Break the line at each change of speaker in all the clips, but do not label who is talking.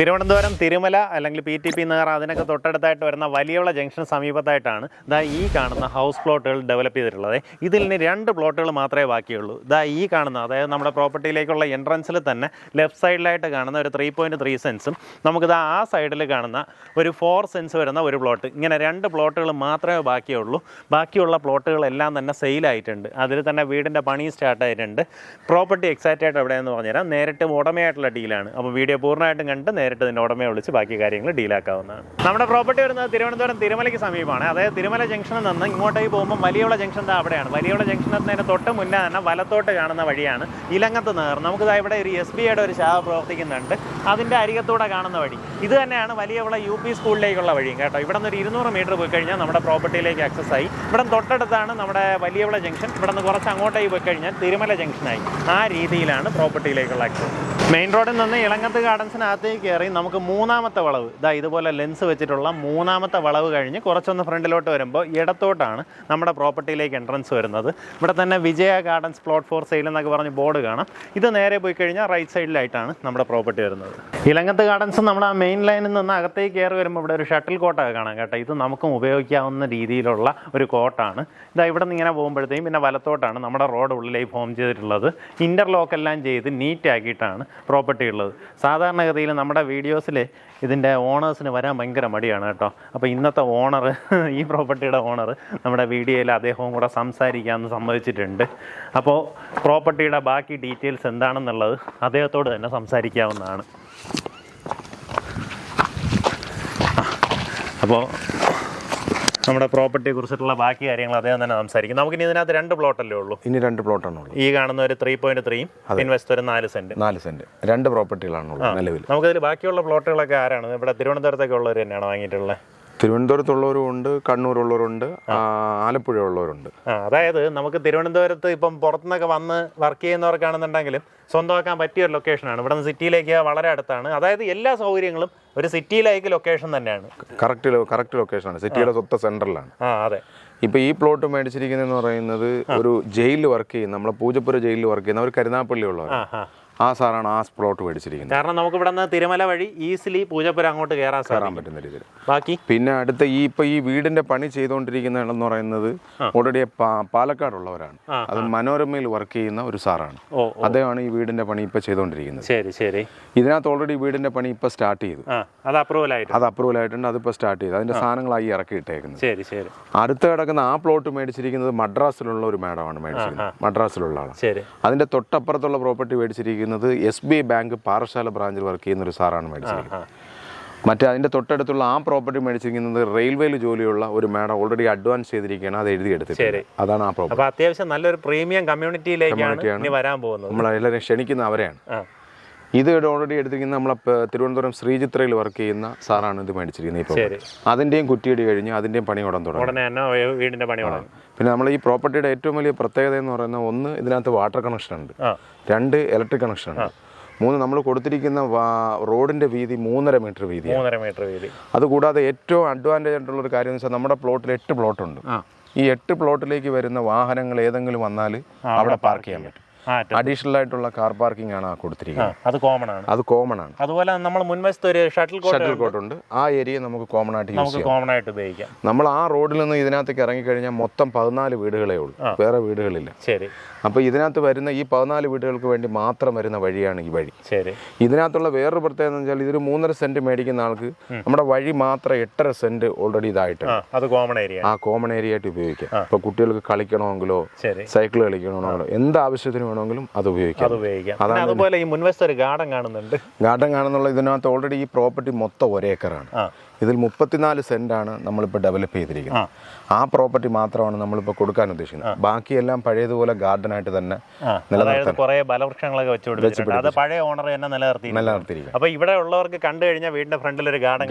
തിരുവനന്തപുരം തിരുമല അല്ലെങ്കിൽ P T P Nagar അതിനൊക്കെ തൊട്ടടുത്തായിട്ട് വരുന്ന വലിയുള്ള ജംഗ്ഷൻ സമീപത്തായിട്ടാണ് ഇതാ ഈ കാണുന്ന ഹൗസ് പ്ലോട്ടുകൾ ഡെവലപ്പ് ചെയ്തിട്ടുള്ളത്. ഇതിൽ ഇനി രണ്ട് പ്ലോട്ടുകൾ മാത്രമേ ബാക്കിയുള്ളൂ. ഇതാ ഈ കാണുന്ന അതായത് നമ്മുടെ പ്രോപ്പർട്ടിയിലേക്കുള്ള എൻട്രൻസിൽ തന്നെ ലെഫ്റ്റ് സൈഡിലായിട്ട് കാണുന്ന ഒരു ത്രീ പോയിന്റ് ത്രീ സെൻസും നമുക്കിതാ ആ സൈഡിൽ കാണുന്ന ഒരു ഫോർ സെൻസ് വരുന്ന ഒരു പ്ലോട്ട് ഇങ്ങനെ രണ്ട് പ്ലോട്ടുകൾ മാത്രമേ ബാക്കിയുള്ളൂ. ബാക്കിയുള്ള പ്ലോട്ടുകളെല്ലാം തന്നെ സെയിലായിട്ടുണ്ട് അതിൽ തന്നെ വീടിന്റെ പണി സ്റ്റാർട്ട് ആയിട്ടുണ്ട്. പ്രോപ്പർട്ടി എക്സാക്റ്റ് ആയിട്ട് എവിടെയെന്ന് പറഞ്ഞുതരാം. നേരിട്ട് ഉടമയായിട്ടുള്ള ഡീലാണ് അപ്പോൾ വീഡിയോ പൂർണമായിട്ടും കണ്ട് നേരിട്ട് ഇതിന്റെ ഉടമയെ വിളിച്ച് ബാക്കി കാര്യങ്ങൾ ഡീലാക്കാവുന്നതാണ്. നമ്മുടെ പ്രോപ്പർട്ടി വരുന്നത് തിരുവനന്തപുരം തിരുമലയ്ക്ക് സമീപമാണ്. അതായത് തിരുമല ജംഗ്ഷനിൽ നിന്ന് ഇങ്ങോട്ടേക്ക് പോകുമ്പോൾ വലിയുള്ള ജംഗ്ഷൻ എന്താ അവിടെയാണ്. വലിയുള്ള ജംഗ്ഷൻ എത്തുന്നതിന് തൊട്ട് മുന്നേ തന്നെ വലത്തോട്ട് കാണുന്ന വഴിയാണ് ഇലങ്ങത്ത് നേർ നമുക്കിതാ ഇവിടെ ഒരു എസ് ബി ഐയുടെ ഒരു ശാഖ പ്രവർത്തിക്കുന്നുണ്ട്. അതിന്റെ അരികത്തൂടെ കാണുന്ന വഴി. ഇത് തന്നെയാണ് വലിയവിള യു പി സ്കൂളിലേക്കുള്ള വഴിയും കേട്ടോ. ഇവിടെ നിന്ന് ഒരു ഇരുന്നൂറ് മീറ്റർ പോയി കഴിഞ്ഞാൽ നമ്മുടെ പ്രോപ്പർട്ടിയിലേക്ക് ആക്സസ് ആയി. ഇവിടെ തൊട്ടടുത്താണ് നമ്മുടെ വലിയവിള ജംഗ്ഷൻ ഇവിടെ നിന്ന് കുറച്ച് അങ്ങോട്ടേക്ക് പോയി കഴിഞ്ഞാൽ തിരുമല ജംഗ്ഷനായി ആ രീതിയിലാണ് പ്രോപ്പർട്ടിയിലേക്കുള്ള ആക്സസ് മെയിൻ റോഡിൽ നിന്ന് ഇളങ്ങത്ത് ഗാർഡൻസിനകത്തേക്ക് കയറി നമുക്ക് മൂന്നാമത്തെ വളവ്. ഇതാ ഇതുപോലെ ലെൻസ് വെച്ചിട്ടുള്ള മൂന്നാമത്തെ വളവ് കഴിഞ്ഞ് കുറച്ചൊന്ന് ഫ്രണ്ടിലോട്ട് വരുമ്പോൾ ഇടത്തോട്ടാണ് നമ്മുടെ പ്രോപ്പർട്ടിയിലേക്ക് എൻട്രൻസ് വരുന്നത്. ഇവിടെ തന്നെ Vijaya gardens plot for sale എന്നൊക്കെ പറഞ്ഞ് ബോർഡ് കാണാം. ഇത് നേരെ പോയി കഴിഞ്ഞാൽ റൈറ്റ് സൈഡിലായിട്ടാണ് നമ്മുടെ പ്രോപ്പർട്ടി വരുന്നത്. ഇലങ്ങത്ത് ഗാർഡൻസ് നമ്മൾ ആ മെയിൻ ലൈനിൽ നിന്ന് അകത്തേക്ക് കയറി വരുമ്പോൾ ഇവിടെ ഒരു ഷട്ടിൽ കോട്ടൊക്കെ കാണാം കേട്ടോ. ഇത് നമുക്കും ഉപയോഗിക്കാവുന്ന രീതിയിലുള്ള ഒരു കോട്ടാണ് ഇതാ ഇവിടെ നിന്ന് ഇങ്ങനെ പോകുമ്പോഴത്തേക്കും പിന്നെ വലത്തോട്ടാണ് നമ്മുടെ റോഡ് ഉള്ളിലേക്ക് ഫോം ചെയ്തിട്ടുള്ളത്. ഇന്റർലോക്ക് എല്ലാം ചെയ്ത് നീറ്റാക്കിയിട്ടാണ് പ്രോപ്പർട്ടി ഉള്ളത്. സാധാരണഗതിയിൽ നമ്മുടെ വീഡിയോസിൽ ഇതിന്റെ ഓണേഴ്സിന് വരാൻ ഭയങ്കര മടിയാണ് കേട്ടോ. അപ്പോൾ ഇന്നത്തെ ഓണർ ഈ പ്രോപ്പർട്ടിയുടെ ഓണർ നമ്മുടെ വീഡിയോയിൽ അദ്ദേഹവും കൂടെ സംസാരിക്കാമെന്ന് സമ്മതിച്ചിട്ടുണ്ട്. അപ്പോൾ പ്രോപ്പർട്ടിയുടെ ബാക്കി ഡീറ്റെയിൽസ് എന്താണെന്നുള്ളത് അദ്ദേഹത്തോട് തന്നെ സംസാരിക്കാവുന്നതാണ്. അപ്പോൾ നമ്മുടെ പ്രോപ്പർട്ടിയെ കുറിച്ചിട്ടുള്ള ബാക്കി കാര്യങ്ങൾ അദ്ദേഹം തന്നെ സംസാരിക്കും. നമുക്കിനി ഇതിനകത്ത് രണ്ട് പ്ലോട്ട് അല്ലേ ഉള്ളൂ?
ഇനി രണ്ട് പ്ലോട്ടാണുള്ളത്
ഈ കാണുന്ന ഒരു ത്രീ പോയിന്റ് ത്രീയും ഇൻവെസ്റ്റ് ഒരു നാല് സെന്റ്
നാല് സെന്റ് രണ്ട് പ്രോപ്പർട്ടികളാണ് നിലവിൽ
നമുക്കതിൽ ബാക്കിയുള്ള പ്ലോട്ടുകളൊക്കെ ആരാണ്? ഇവിടെ തിരുവനന്തപുരത്തൊക്കെ ഉള്ളവർ തന്നെയാണ് വാങ്ങിയിട്ടുള്ളത്
തിരുവനന്തപുരത്തുള്ളവരും ഉണ്ട് കണ്ണൂരുള്ളവരുണ്ട് ആലപ്പുഴ ഉള്ളവരുണ്ട്
അതായത് നമുക്ക് തിരുവനന്തപുരത്ത് ഇപ്പം പുറത്തുനിന്നൊക്കെ വന്ന് വർക്ക് ചെയ്യുന്നവർക്കാണെന്നുണ്ടെങ്കിലും സ്വന്തമാക്കാൻ പറ്റിയ ഒരു ലൊക്കേഷനാണ്. ഇവിടെ നിന്ന് സിറ്റിയിലേക്ക് വളരെ അടുത്താണ്. അതായത് എല്ലാ സൗകര്യങ്ങളും ഒരു സിറ്റിയിലേക്ക് ലൊക്കേഷൻ തന്നെയാണ്.
കറക്റ്റ് കറക്റ്റ് ലൊക്കേഷനാണ് സിറ്റിയുടെ സ്വത്ത
സെന്ററിലാണ് അതെ.
ഇപ്പൊ ഈ പ്ലോട്ട് മേടിച്ചിരിക്കുന്നതെന്ന് പറയുന്നത് ഒരു ജയിലിൽ വർക്ക് ചെയ്യുന്ന നമ്മളെ പൂജപ്പുര ജയിലിൽ വർക്ക് ചെയ്യുന്ന ഒരു കരുനാപ്പള്ളി ഉള്ളവർ
ആ
സാറാണ് ആ പ്ലോട്ട് മേടിച്ചിരിക്കുന്നത്.
കാരണം നമുക്ക് ഇവിടെ നിന്ന് തിരുമല വഴി ഈസിലി പൂജപ്പുര അങ്ങോട്ട് കയറാൻ
കയറാൻ പറ്റുന്ന രീതിയിൽ.
ബാക്കി?
പിന്നെ അടുത്ത ഈ ഇപ്പൊ ഈ വീടിന്റെ പണി ചെയ്തുകൊണ്ടിരിക്കുന്നതെന്ന് പറയുന്നത് ഓൾറെഡി പാലക്കാടുള്ളവരാണ്.
ഉള്ളവരാണ്
അത് മനോരമയിൽ വർക്ക് ചെയ്യുന്ന ഒരു സാറാണ്. അദ്ദേഹമാണ് ഈ വീടിന്റെ പണി ഇപ്പൊ ചെയ്തുകൊണ്ടിരിക്കുന്നത്.
ശരി ശരി.
ഇതിനകത്ത് ഓൾറെഡി വീടിന്റെ പണി ഇപ്പൊ സ്റ്റാർട്ട് ചെയ്തു.
അത് അപ്രൂവൽ ആയിട്ട്
അത് അപ്രൂവൽ ആയിട്ടുണ്ട് അതിപ്പോ സ്റ്റാർട്ട് ചെയ്തു. അതിന്റെ സാധനങ്ങളായി ഇറക്കി ഇട്ടേക്കുന്നത്.
ശരി ശരി.
അടുത്ത് കിടക്കുന്ന ആ പ്ലോട്ട് മേടിച്ചിരിക്കുന്നത് മദ്രാസിലുള്ള ഒരു മാഡമാണ് മേടിച്ചിരിക്കുന്നത്. മദ്രാസിലുള്ള ആളാണ്. അതിന്റെ തൊട്ടപ്പുറത്തുള്ള property മേടിച്ചിരിക്കുന്നത് S B I bank Parassala ബ്രാഞ്ചിൽ വർക്ക് ചെയ്യുന്ന ഒരു സാറാണ് മേടിച്ചിരിക്കുന്നത് മറ്റേ അതിന്റെ തൊട്ടടുത്തുള്ള ആ പ്രോപ്പർട്ടി മേടിച്ചിരിക്കുന്നത് റെയിൽവേയിൽ ജോലിയുള്ള ഒരു മാഡം ഓൾറെഡി അഡ്വാൻസ് ചെയ്തിരിക്കുകയാണ് അത് എഴുതിയെടുത്തിട്ടുണ്ട് അതാണ് ആ പ്രോപ്പർട്ടി.
അത്യാവശ്യം നല്ലൊരു പ്രീമിയം കമ്മ്യൂണിറ്റിയിലേക്കാണ് വരാൻ പോകുന്നത്.
നമ്മൾ എല്ലാവരും ക്ഷണിക്കുന്ന അവരെയാണ്. ഇത് ഓൾറെഡി എടുത്തിരിക്കുന്ന നമ്മളെ തിരുവനന്തപുരം ശ്രീചിത്രയിൽ വർക്ക് ചെയ്യുന്ന സാറാണ് ഇത് മേടിച്ചിരിക്കുന്നത് ഇപ്പോൾ
അതിന്റെയും
കുറ്റിയിടി അതിന്റെയും കുറ്റിയടി കഴിഞ്ഞ് അതിന്റെയും പണി ഉടൻ തുടങ്ങും.
വീടിന്റെ പണി ഉടൻ.
പിന്നെ നമ്മൾ ഈ പ്രോപ്പർട്ടിയുടെ ഏറ്റവും വലിയ പ്രത്യേകത എന്ന് പറയുന്നത് ഒന്ന് ഇതിനകത്ത് വാട്ടർ കണക്ഷൻ ഉണ്ട്. രണ്ട് ഇലക്ട്രിക് കണക്ഷൻ ഉണ്ട്. മൂന്ന് നമ്മൾ കൊടുത്തിരിക്കുന്ന റോഡിന്റെ റോഡിന്റെ വീതി മൂന്നര മീറ്റർ വീതി
മൂന്നര മീറ്റർ വീതി.
അതുകൂടാതെ ഏറ്റവും അഡ്വാന്റേജ് ആയിട്ടുള്ള ഒരു കാര്യം എന്ന് വെച്ചാൽ നമ്മുടെ പ്ലോട്ടിൽ എട്ട്
പ്ലോട്ടുണ്ട്
ഈ എട്ട് പ്ലോട്ടിലേക്ക് വരുന്ന വാഹനങ്ങൾ ഏതെങ്കിലും വന്നാൽ അവിടെ പാർക്ക് ചെയ്യാൻ പറ്റും. അഡീഷണൽ ആയിട്ടുള്ള കാർ പാർക്കിംഗ് ആണ് കൊടുത്തിരിക്കുന്നത്.
അത് കോമൺ ആണ്.
അത് കോമൺ ആണ്.
അതുപോലെ നമ്മൾ മുൻവശത്ത് ഒരു ഷട്ടിൽ
ഷട്ടിൽ കോട്ട് ഉണ്ട്. ആ ഏരിയ നമുക്ക് കോമൺ ആയിട്ട് യൂസ്
നമുക്ക് കോമൺ ആയിട്ട് ഉപയോഗിക്കാം.
നമ്മൾ ആ റോഡിൽ നിന്ന് ഇതിനകത്തേക്ക് ഇറങ്ങിക്കഴിഞ്ഞാൽ മൊത്തം പതിനാല് വീടുകളേ ഉള്ളൂ. വേറെ വീടുകളില്ല.
ശരി.
അപ്പോൾ ഇതിനകത്ത് വരുന്ന ഈ പതിനാല് വീടുകൾക്ക് വേണ്ടി മാത്രം വരുന്ന വഴിയാണ് ഈ വഴി.
ശരി.
ഇതിനകത്തുള്ള വേറൊരു പ്രത്യേകത എന്ന് വെച്ചാൽ ഇതൊരു മൂന്നര സെന്റ് മേടിക്കുന്ന ആൾക്ക് നമ്മുടെ വഴി മാത്രം എട്ടര സെന്റ് ഓൾറെഡി
ഇതായിട്ട് അത് കോമൺ ഏരിയ
ആ കോമൺ ഏരിയ ആയിട്ട് ഉപയോഗിക്കാം. അപ്പൊ കുട്ടികൾക്ക് കളിക്കണമെങ്കിലോ സൈക്കിൾ കളിക്കണമെങ്കിലോ എന്ത് ആവശ്യത്തിന് വേണമെങ്കിലും അത് ഉപയോഗിക്കാം.
അത് ഉപയോഗിക്കാം. അതുപോലെ ഈ മുൻവശത്ത് ഒരു ഗാർഡൻ കാണുന്നുണ്ട്.
ഗാർഡൻ കാണുന്നുള്ള ഇതിനകത്ത് ഓൾറെഡി ഈ പ്രോപ്പർട്ടി മൊത്തം ഒരേക്കറാണ്
ഏക്കറാണ്.
ഇതിൽ മുപ്പത്തിനാല് സെന്റാണ് നമ്മളിപ്പോൾ ഡെവലപ്പ് ചെയ്തിരിക്കുന്നത്. ആ. പ്രോപ്പർട്ടി മാത്രമാണ് നമ്മളിപ്പോൾ കൊടുക്കാൻ ഉദ്ദേശിക്കുന്നത്. ബാക്കിയെല്ലാം പഴയതുപോലെ ഗാർഡനായിട്ട് തന്നെ
ആ. കുറേ കുറെ ബലവൃക്ഷങ്ങളൊക്കെ വെച്ച് പിടിപ്പിച്ചിട്ടുണ്ട് അത് പഴയ ഓണർ തന്നെ നിലനിർത്തി
നിലനിർത്തിയിരിക്കുക
അപ്പൊ ഇവിടെ ഉള്ളവർക്ക് കണ്ടു കഴിഞ്ഞാൽ വീടിന്റെ ഫ്രണ്ടിൽ ഒരു ഗാർഡൻ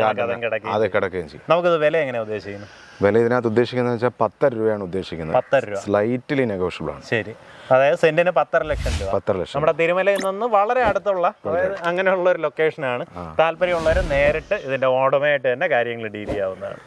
കിടക്കും
അത് കിടക്കുകയും ചെയ്യും.
നമുക്കത് വില എങ്ങനെയാണ് ഉദ്ദേശിക്കുന്നത്?
വില ഇതിനകത്ത് ഉദ്ദേശിക്കുന്നത് വെച്ചാൽ പത്തര രൂപയാണ് ഉദ്ദേശിക്കുന്നത്. സ്ലൈറ്റ്ലി നെഗോഷ്യബിൾ ആണ്.
ശരി. അതായത് സെന്റിന് പത്തര ലക്ഷം രൂപ.
പത്തര ലക്ഷം
നമ്മുടെ തിരുമലയിൽ നിന്ന് വളരെ അടുത്തുള്ള അതായത് അങ്ങനെയുള്ള ഒരു ലൊക്കേഷനാണ് താല്പര്യമുള്ളവർ നേരിട്ട് ഇതിന്റെ ഓടമയായിട്ട് തന്നെ കാര്യങ്ങൾ ഡീൽ ചെയ്യാവുന്നതാണ്.